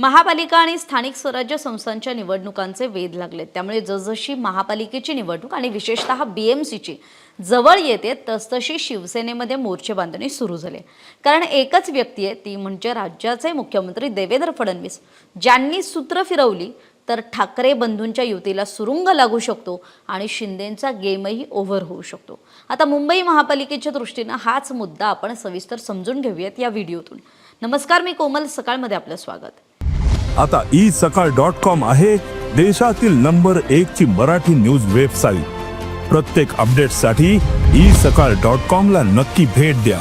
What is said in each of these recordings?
महापालिका आणि स्थानिक स्वराज्य संस्थांच्या निवडणुकांचे वेध लागले त्यामुळे जसजशी महापालिकेची निवडणूक आणि विशेषतः बी एम सीची जवळ येते तसतशी शिवसेनेमध्ये मोर्चे बांधणी सुरू झाले. कारण एकच व्यक्ती आहे ती म्हणजे राज्याचे मुख्यमंत्री देवेंद्र फडणवीस. ज्यांनी सूत्र फिरवली तर ठाकरे बंधूंच्या युतीला सुरुंग लागू शकतो आणि शिंदेंचा गेमही ओव्हर होऊ शकतो. आता मुंबई महापालिकेच्या दृष्टीनं हाच मुद्दा आपण सविस्तर समजून घेऊयात या व्हिडिओतून. नमस्कार मी कोमल. सकाळमध्ये आपलं स्वागत. आता ई सकाळ डॉट कॉम आहे देशातील नंबर एक ची मराठी न्यूज वेबसाईट. प्रत्येक अपडेटसाठी ई सकाळ डॉट कॉम ला नक्की भेट द्या.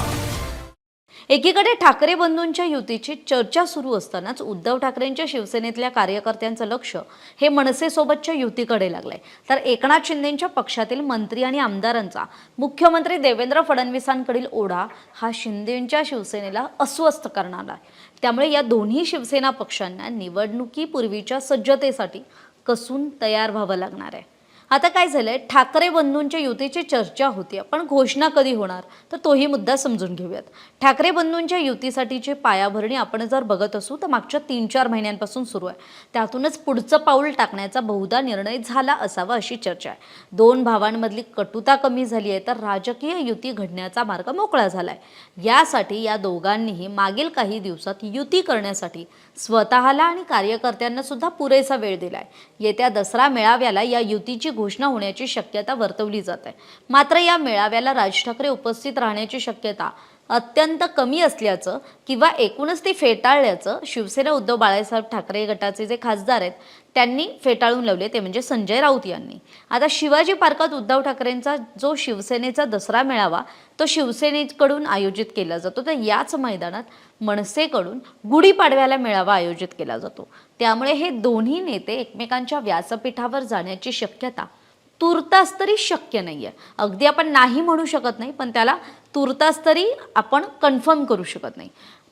एकीकडे ठाकरे बंधूंच्या युतीची चर्चा सुरू असतानाच उद्धव ठाकरेंच्या शिवसेनेतल्या कार्यकर्त्यांचं लक्ष हे मनसेसोबतच्या युतीकडे लागलंय. तर एकनाथ शिंदेंच्या पक्षातील मंत्री आणि आमदारांचा मुख्यमंत्री देवेंद्र फडणवीसांकडील ओढा हा शिंदेंच्या शिवसेनेला अस्वस्थ करणार आहे. त्यामुळे या दोन्ही शिवसेना पक्षांना निवडणुकीपूर्वीच्या सज्जतेसाठी कसून तयार व्हावं लागणार आहे. आता काय झालंय? ठाकरे बंधूंच्या युतीची चर्चा होती. पण घोषणा कधी होणार? तर तोही मुद्दा समजून घेऊयात. ठाकरे बंधूंच्या युतीसाठीची पायाभरणी आपण जर बघत असू तर मागच्या तीन चार महिन्यांपासून सुरू आहे. त्यातूनच पुढचं पाऊल टाकण्याचा बहुधा निर्णय झाला असावा अशी चर्चा आहे. दोन भावांमधली कटुता कमी झाली आहे तर राजकीय युती घडण्याचा मार्ग मोकळा झालाय. यासाठी या दोघांनीही मागील काही दिवसात युती करण्यासाठी स्वतःला आणि कार्यकर्त्यांना सुद्धा पुरेसा वेळ दिलाय. येत्या दसरा मेळाव्याला या युतीची घोषणा होण्याची शक्यता वर्तवली जात आहे. मात्र या मेळाव्याला राज ठाकरे उपस्थित राहण्याची शक्यता अत्यंत कमी असल्याचं किंवा एकूणच ती फेटाळल्याचं शिवसेना उद्धव बाळासाहेब ठाकरे गटाचे जे खासदार आहेत त्यांनी फेटाळून लावले ते म्हणजे संजय राऊत यांनी. आता शिवाजी पार्कात उद्धव ठाकरेंचा जो शिवसेनेचा दसरा मेळावा तो शिवसेनेकडून आयोजित केला जातो. तर याच मैदानात मनसेकडून गुढीपाडव्याला मेळावा आयोजित केला जातो. त्यामुळे हे दोन्ही नेते एकमेकांच्या व्यासपीठावर जाण्याची शक्यता तुर्तास तरी शक्य नाही आहे अगदी आपण नाही म्हणू शकत नाही पण त्याला तुर्तास तरी आपण कन्फर्म करू शकत नाही.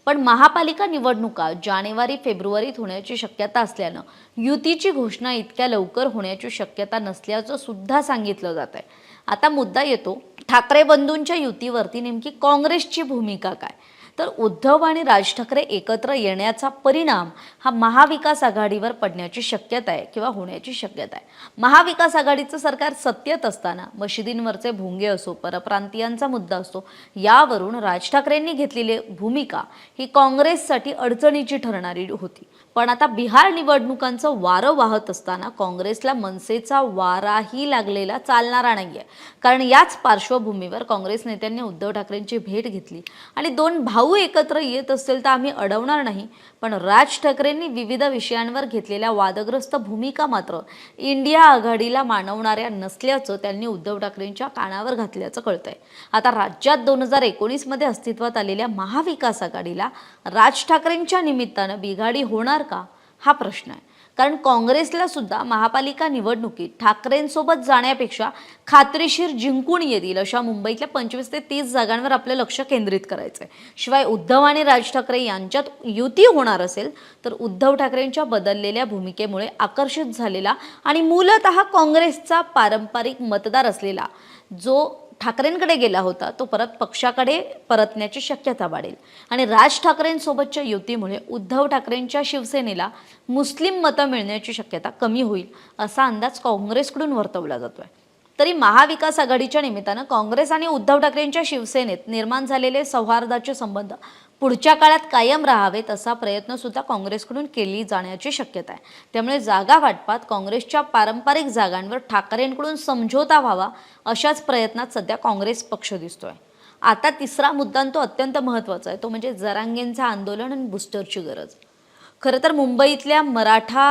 पण महापालिका निवडणुका जानेवारी फेब्रुवारीत होण्याची शक्यता असल्यानं युतीची घोषणा इतक्या लवकर होण्याची शक्यता नसल्याचं सुद्धा सांगितलं जात आहे आता मुद्दा येतो ठाकरे बंधूंच्या युतीवरती नेमकी काँग्रेसची भूमिका काय? तर उद्धव आणि राज ठाकरे एकत्र येण्याचा परिणाम हा महाविकास आघाडीवर पडण्याची शक्यता आहे किंवा होण्याची शक्यता आहे. महाविकास आघाडीचं सरकार सत्तेत असताना मशिदींवरचे भोंगे असो परप्रांतीयांचा मुद्दा असतो यावरून राज ठाकरेंनी घेतलेली भूमिका ही काँग्रेससाठी अडचणीची ठरणारी होती. पण आता बिहार निवडणुकांचं वारं वाहत असताना काँग्रेसला मनसेचा वाराही लागलेला चालणारा नाहीये. कारण याच पार्श्वभूमीवर काँग्रेस नेत्यांनी उद्धव ठाकरेंची भेट घेतली आणि दोन भाऊ एकत्र येत असतील तर आम्ही अडवणार नाही. पण राज ठाकरेंनी विविध विषयांवर घेतलेल्या वादग्रस्त भूमिका मात्र इंडिया आघाडीला मानवणाऱ्या नसल्याचं त्यांनी उद्धव ठाकरेंच्या कानावर घातल्याचं कळतंय. आता राज्यात दोन हजार एकोणीसमध्ये अस्तित्वात आलेल्या महाविकास आघाडीला राज ठाकरेंच्या निमित्तानं बिघाडी होणार का? हा प्रश्न आहे. कारण काँग्रेसला सुद्धा महापालिका निवडणुकीत ठाकरेंसोबत जाण्यापेक्षा खात्रीशीर जिंकून येतील अशा मुंबईतल्या पंचवीस ते तीस जागांवर आपलं लक्ष केंद्रित करायचं आहे शिवाय उद्धव आणि राज ठाकरे यांच्यात युती होणार असेल तर उद्धव ठाकरेंच्या बदललेल्या भूमिकेमुळे आकर्षित झालेला आणि मूलतः काँग्रेसचा पारंपरिक मतदार असलेला जो ठाकरेंकडे गेला होता तो परत पक्षाकडे परतण्याची शक्यता वाढेल. आणि राज ठाकरेंसोबतच्या युतीमुळे उद्धव ठाकरेंच्या शिवसेनेला मुस्लिम मतं मिळण्याची शक्यता कमी होईल असा अंदाज काँग्रेसकडून वर्तवला जातोय. तरी महाविकास आघाडीच्या निमित्तानं काँग्रेस आणि उद्धव ठाकरेंच्या शिवसेनेत निर्माण झालेले सौहार्दाचे संबंध पुढच्या काळात कायम राहावेत असा प्रयत्नसुद्धा काँग्रेसकडून केली जाण्याची शक्यता आहे. त्यामुळे जागा वाटपात काँग्रेसच्या पारंपरिक जागांवर ठाकरेंकडून समझोता व्हावा अशाच प्रयत्नात सध्या काँग्रेस पक्ष दिसतोय. आता तिसरा मुद्दा तो अत्यंत महत्त्वाचा आहे. तो म्हणजे जरांगेंचं आंदोलन आणि बुस्टरची गरज. खरं तर मुंबईतल्या मराठा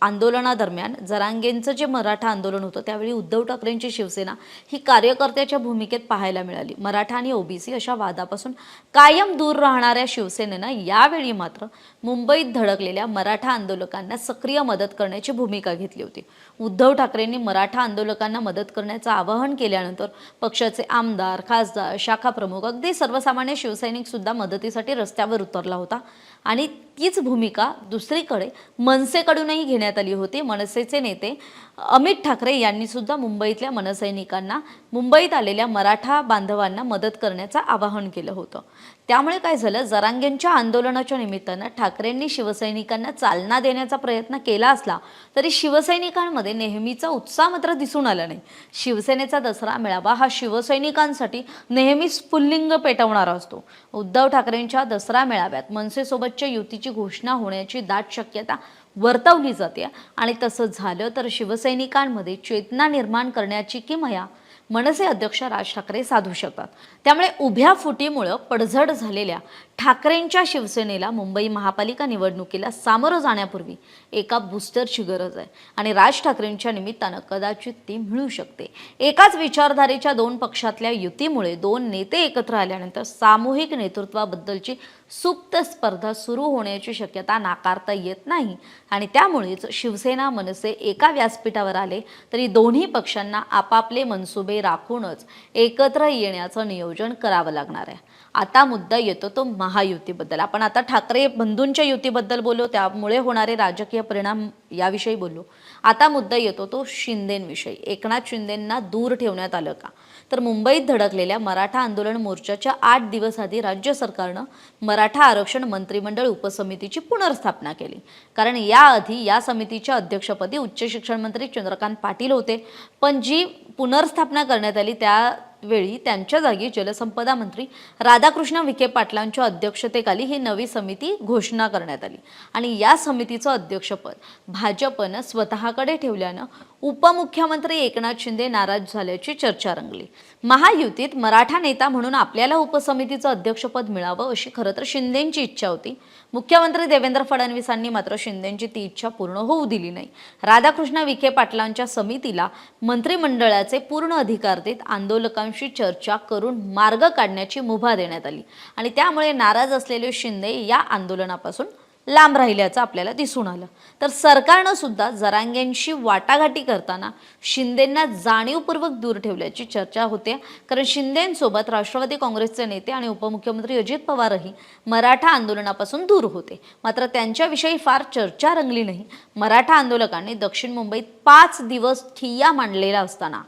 आंदोलनादरम्यान जरांगेंचं जे मराठा आंदोलन होतं त्यावेळी उद्धव ठाकरेंची शिवसेना ही कार्यकर्त्याच्या भूमिकेत पाहायला मिळाली. मराठा आणि ओबीसी अशा वादापासून कायम दूर राहणाऱ्या शिवसेनेनं यावेळी मात्र मुंबईत धडकलेल्या मराठा आंदोलकांना सक्रिय मदत करण्याची भूमिका घेतली होती. उद्धव ठाकरेंनी मराठा आंदोलकांना मदत करण्याचं आवाहन केल्यानंतर पक्षाचे आमदार खासदार शाखा प्रमुख अगदी सर्वसामान्य शिवसैनिक सुद्धा मदतीसाठी रस्त्यावर उतरला होता. आणि तीच भूमिका दुसरीकडे मनसेकडूनही घेण्यात आली होती. मनसेचे नेते अमित ठाकरे यांनी सुद्धा मुंबईतल्या मनसैनिकांना मुंबईत आलेल्या मराठा बांधवांना मदत करण्याचं आवाहन केलं होतं. त्यामुळे काय झालं? जरांगेंच्या आंदोलनाच्या निमित्तानं ठाकरेंनी शिवसैनिकांना चालना देण्याचा प्रयत्न केला असला तरी शिवसैनिकांमध्ये नेहमीचा उत्साह मात्र दिसून आला नाही. शिवसेनेचा दसरा मेळावा हा शिवसैनिकांसाठी नेहमीच पुल्लिंग पेटवणारा असतो. उद्धव ठाकरेंच्या दसरा मेळाव्यात मनसेसोबतच्या युतीची घोषणा होण्याची दाट शक्यता वर्तवली जाते आणि तसं झालं तर शिवसैनिकांमध्ये चेतना निर्माण करण्याची किमया मनसे अध्यक्ष राज ठाकरे साधू शकतात. त्यामुळे उभ्या फुटीमुळं पडझड झालेल्या ठाकरेंच्या शिवसेनेला मुंबई महापालिका निवडणुकीला सामोरं जाण्यापूर्वी एका बुस्टरची गरज आहे आणि राज ठाकरेंच्या निमित्तानं कदाचित ती मिळू शकते. एकाच विचारधारेच्या दोन पक्षातल्या युतीमुळे दोन नेते एकत्र आल्यानंतर सामूहिक नेतृत्वाबद्दलची सुप्त स्पर्धा सुरू होण्याची शक्यता नाकारता येत नाही. आणि त्यामुळेच शिवसेना मनसे एका व्यासपीठावर आले तरी दोन्ही पक्षांना आपापले मनसुबे राखूनच एकत्र येण्याचं नियोजन करावं लागणार आहे. आता मुद्दा येतो तो महायुतीबद्दल. आपण आता ठाकरे बंधूंच्या युतीबद्दल बोललो त्यामुळे होणारे राजकीय परिणाम याविषयी बोललो. आता मुद्दा येतो तो शिंदेंविषयी. एकनाथ शिंदेंना दूर ठेवण्यात आलं का? तर मुंबईत धडकलेल्या मराठा आंदोलन मोर्चाच्या आठ दिवस आधी राज्य सरकारनं मराठा आरक्षण मंत्रिमंडळ उपसमितीची पुनर्स्थापना केली. कारण याआधी या समितीच्या अध्यक्षपदी उच्च शिक्षण मंत्री चंद्रकांत पाटील होते. पण जी पुनर्स्थापना करण्यात आली त्या वेळी त्यांच्या जागी जलसंपदा मंत्री राधाकृष्ण विखे पाटलांच्या अध्यक्षतेखाली ही नवी समिती घोषणा करण्यात आली. आणि या समितीचं अध्यक्षपद भाजपनं स्वतःकडे ठेवल्यानं उपमुख्यमंत्री एकनाथ शिंदे नाराज झाल्याची चर्चा रंगली. महायुतीत मराठा नेता म्हणून आपल्याला उपसमितीचं अध्यक्षपद मिळावं अशी खरं तर शिंदेंची इच्छा होती. मुख्यमंत्री देवेंद्र फडणवीसांनी मात्र शिंदेंची ती इच्छा पूर्ण होऊ दिली नाही. राधाकृष्ण विखे पाटलांच्या समितीला मंत्रिमंडळाचे पूर्ण अधिकार देत आंदोलकांशी चर्चा करून मार्ग काढण्याची मुभा देण्यात आली. आणि त्यामुळे नाराज असलेले शिंदे या आंदोलनापासून लांब राहिल्याचं आपल्याला दिसून आलं. तर सरकारनं सुद्धा जरांग्यांशी वाटाघाटी करताना शिंदेंना जाणीवपूर्वक दूर ठेवल्याची चर्चा होते. कारण शिंदेंसोबत राष्ट्रवादी काँग्रेसचे नेते आणि उपमुख्यमंत्री अजित पवारही मराठा आंदोलनापासून दूर होते. मात्र त्यांच्याविषयी फार चर्चा रंगली नाही. मराठा आंदोलकांनी दक्षिण मुंबईत पाच दिवस ठिय्या मांडलेला असताना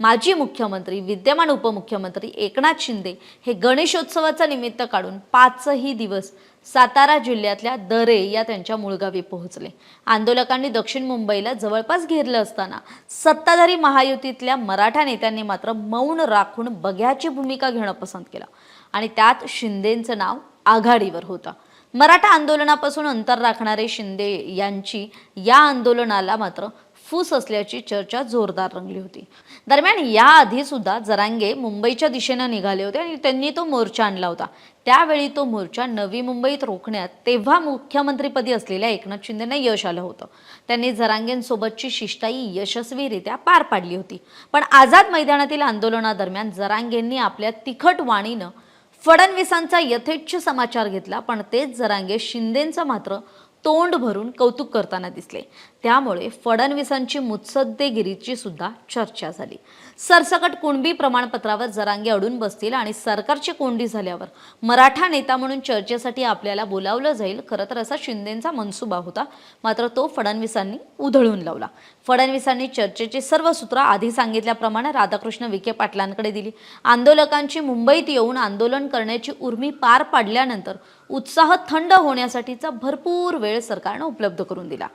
माजी मुख्यमंत्री विद्यमान उपमुख्यमंत्री एकनाथ शिंदे हे गणेशोत्सवाचा निमित्त काढून पाचही दिवस सातारा जिल्ह्यातल्या दरे या त्यांच्या मूळगावी पोहोचले. आंदोलकांनी दक्षिण मुंबईला जवळपास घेरलं असताना सत्ताधारी महायुतीतल्या मराठा नेत्यांनी मात्र मौन राखून बघ्याची भूमिका घेणं पसंत केलं आणि त्यात शिंदेंचं नाव आघाडीवर होतं. मराठा आंदोलनापासून अंतर राखणारे शिंदे यांची या आंदोलनाला मात्र फूस असल्याची चर्चा जोरदार रंगली होती. दरम्यान याआधी सुद्धा जरांगे मुंबईच्या दिशेनं निघाले होते आणि त्यांनी तो मोर्चा आणला होता. त्यावेळी तो मोर्चा नवी मुंबईत रोखण्यात तेव्हा मुख्यमंत्रीपदी असलेल्या एकनाथ शिंदेना यश आलं होतं. त्यांनी जरांगेंसोबतची शिष्टाई यशस्वीरित्या पार पाडली होती. पण आझाद मैदानातील आंदोलनादरम्यान जरांगेंनी आपल्या तिखट वाणीनं फडणवीसांचा यथेच्छ समाचार घेतला पण तेच जरांगे शिंदेंचं मात्र तोंड भरून कौतुक करताना दिसले. त्यामुळे फडणवीसांची मुत्सद्देगिरीची सुद्धा चर्चा झाली. सरसकट कुणबी प्रमाणपत्रावर जरांगे अडून बसतील आणि सरकारची कोंडी झाल्यावर मराठा नेता म्हणून चर्चेसाठी आपल्याला बोलावलं जाईल खरं तर असा शिंदेंचा मनसुबा होता. मात्र तो फडणवीसांनी उधळून लावला. फडणवीसांनी चर्चेची सर्व सूत्र आधी सांगितल्याप्रमाणे राधाकृष्ण विखे पाटलांकडे दिली. आंदोलकांची मुंबईत येऊन आंदोलन करण्याची उर्मी पार पाडल्यानंतर उत्साह थंड होण्यासाठीचा भरपूर वेळ सरकारनं उपलब्ध करून दिला.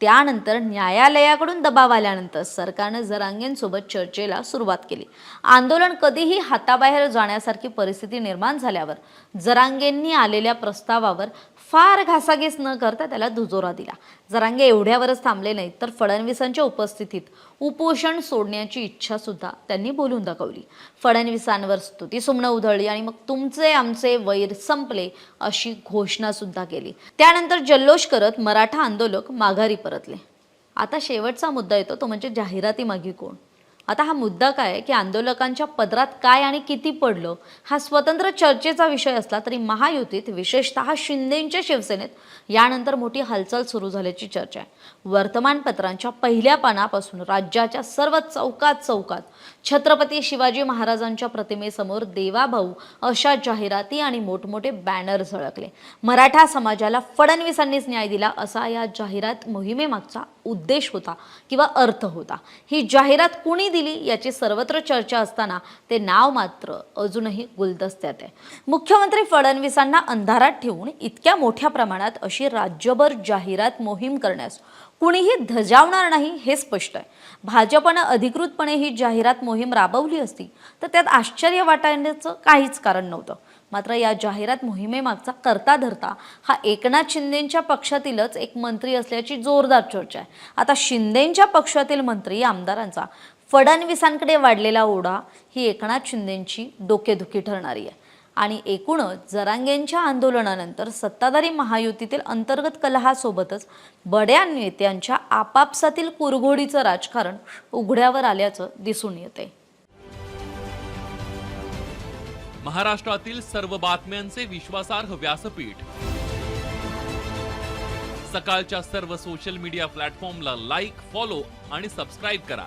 त्यानंतर न्यायालयाकडून दबाव आल्यानंतर सरकारनं जरांगेंसोबत चर्चेला सुरुवात केली. आंदोलन कधीही हाताबाहेर जाण्यासारखी परिस्थिती निर्माण झाल्यावर जरांगेंनी आलेल्या प्रस्तावावर फार घासाघीस न करता त्याला दुजोरा दिला. जरांगे एवढ्यावरच थांबले नाहीत तर फडणवीसांच्या उपस्थितीत उपोषण सोडण्याची इच्छा सुद्धा त्यांनी बोलून दाखवली. फडणवीसांवर स्तुती सुमणं उधळली आणि मग तुमचे आमचे वैर संपले अशी घोषणा सुद्धा केली. त्यानंतर जल्लोष करत मराठा आंदोलक माघारी परतले. आता शेवटचा मुद्दा येतो तो म्हणजे जाहिराती मागे कोण? आता हा मुद्दा काय की आंदोलकांच्या पदरात काय आणि किती पडलं हा स्वतंत्र चर्चेचा विषय असला तरी महायुतीत विशेषतः शिंदेंच्या शिवसेनेत यानंतर मोठी हालचाल सुरू झाल्याची चर्चा आहे. वर्तमानपत्रांच्या पहिल्या पानापासून राज्याच्या सर्व चौकात चौकात छत्रपती शिवाजी महाराजांच्या प्रतिमेसमोर देवाभाऊ अशा जाहिराती आणि मोठमोठे बॅनर झळकले. मराठा समाजाला फडणवीसांनीच न्याय दिला असा या जाहिरात मोहिमेमागचा उद्देश होता किंवा अर्थ होता. ही जाहिरात कुणी दिली दिली याची सर्वत्र चर्चा असताना ते नाव मात्र अजूनही गुलदस्त्यात आहे. मुख्यमंत्री फडणवीसांना अंधारात ठेवून इतक्या मोठ्या प्रमाणात अशी राज्यभर जाहिरात मोहीम करण्यास कुणीही धजावणार नाही हे स्पष्ट आहे. भाजपनं अधिकृतपणे ही जाहिरात मोहीम राबवली असती तर त्यात आश्चर्य वाटायचं काहीच कारण नव्हतं. मात्र या जाहिरात मोहिमेमागचा करता धरता हा एकनाथ शिंदेंच्या पक्षातीलच एक मंत्री असल्याची जोरदार चर्चा आहे. आता शिंदेंच्या पक्षातील मंत्री आमदारांचा फडणवीसांकडे वाढलेला ओढा ही एकनाथ शिंदेंची डोकेदुखी ठरणारी आहे. आणि एकूणच जरांगेंच्या आंदोलनानंतर सत्ताधारी महायुतीतील अंतर्गत कलहासोबतच बड्या नेत्यांच्या आपापसातील कुरघोडीचं राजकारण उघड्यावर आल्याचं दिसून येते. महाराष्ट्रातील सर्व बातम्यांचे विश्वासार्ह व्यासपीठ. सकाळच्या सर्व सोशल मीडिया प्लॅटफॉर्मला लाईक फॉलो आणि सबस्क्राईब करा.